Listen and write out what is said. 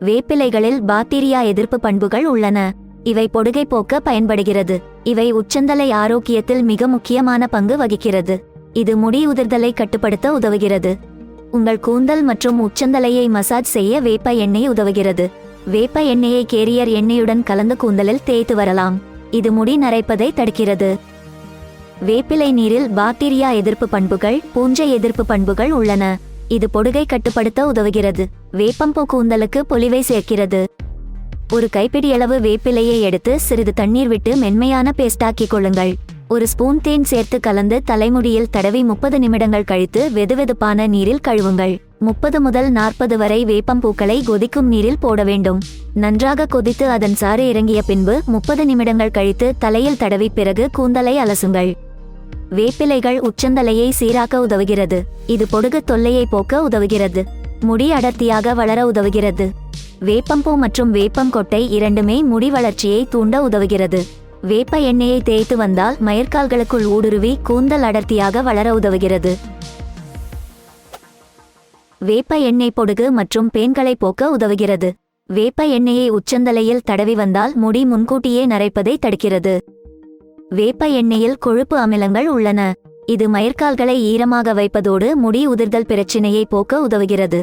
வேப்பிலைகளில் bacteria எதிர்ப்பு பண்புகள் உள்ளன. இவை பொடுகை போக்க பயன்படுகிறது. இவை உச்சந்தலை ஆரோக்கியத்தில் மிக முக்கியமான பங்கு வகிக்கிறது. இது முடி உதிர்தலை கட்டுப்படுத்த உதவுகிறது. உங்கள் கூந்தல் மற்றும் உச்சந்தலையை மசாஜ் செய்ய வேப்ப எண்ணெய் உதவுகிறது. வேப்ப எண்ணெயை கேரியர் எண்ணெயுடன் கலந்து கூந்தலில் தேய்த்து வரலாம். இது முடி நரைப்பதை தடுக்கிறது. வேப்பிலை நீரில் பாக்டீரியா எதிர்ப்பு பண்புகள் பூஞ்சை எதிர்ப்பு பண்புகள் உள்ளன. இது பொடுகை கட்டுப்படுத்த உதவுகிறது. வேப்பம்பூ கூந்தலுக்கு பொலிவை சேர்க்கிறது. ஒரு கைப்பிடியளவு வேப்பிலையை எடுத்து சிறிது தண்ணீர் விட்டு மென்மையான பேஸ்டாக்கிக் கொள்ளுங்கள். ஒரு ஸ்பூன் தேன் சேர்த்து கலந்து தலைமுடியில் தடவி முப்பது நிமிடங்கள் கழித்து வெதுவெதுப்பான நீரில் கழுவுங்கள். முப்பது முதல் நாற்பது வரை வேப்பம்பூக்களை கொதிக்கும் நீரில் போட வேண்டும். நன்றாக கொதித்து அதன் சாறு இறங்கிய பின்பு முப்பது நிமிடங்கள் கழித்து தலையில் தடவி பிறகு கூந்தலை அலசுங்கள். வேப்பிலைகள் உச்சந்தலையை சீராக்க உதவுகிறது. இது பொடுகு தொல்லையை போக்க உதவுகிறது. முடி அடர்த்தியாக வளர உதவுகிறது. வேப்பம்பூ மற்றும் வேப்பம் கொட்டை இரண்டுமே முடி வளர்ச்சியை தூண்ட உதவுகிறது. வேப்ப எண்ணெயை தேய்த்து வந்தால் மயற்கால்களுக்குள் ஊடுருவி கூந்தல் அடர்த்தியாக வளர உதவுகிறது. வேப்ப எண்ணெய் பொடுகு மற்றும் பேன்களை போக்க உதவுகிறது. வேப்ப எண்ணெயை உச்சந்தலையில் தடவி வந்தால் முடி முன்கூட்டியே நரைப்பதை தடுக்கிறது. வேப்ப எண்ணெயில் கொழுப்பு அமிலங்கள் உள்ளன. இது மயிர்கால்களை ஈரமாக வைப்பதோடு முடி உதிர்தல் பிரச்சினையை போக்க உதவுகிறது.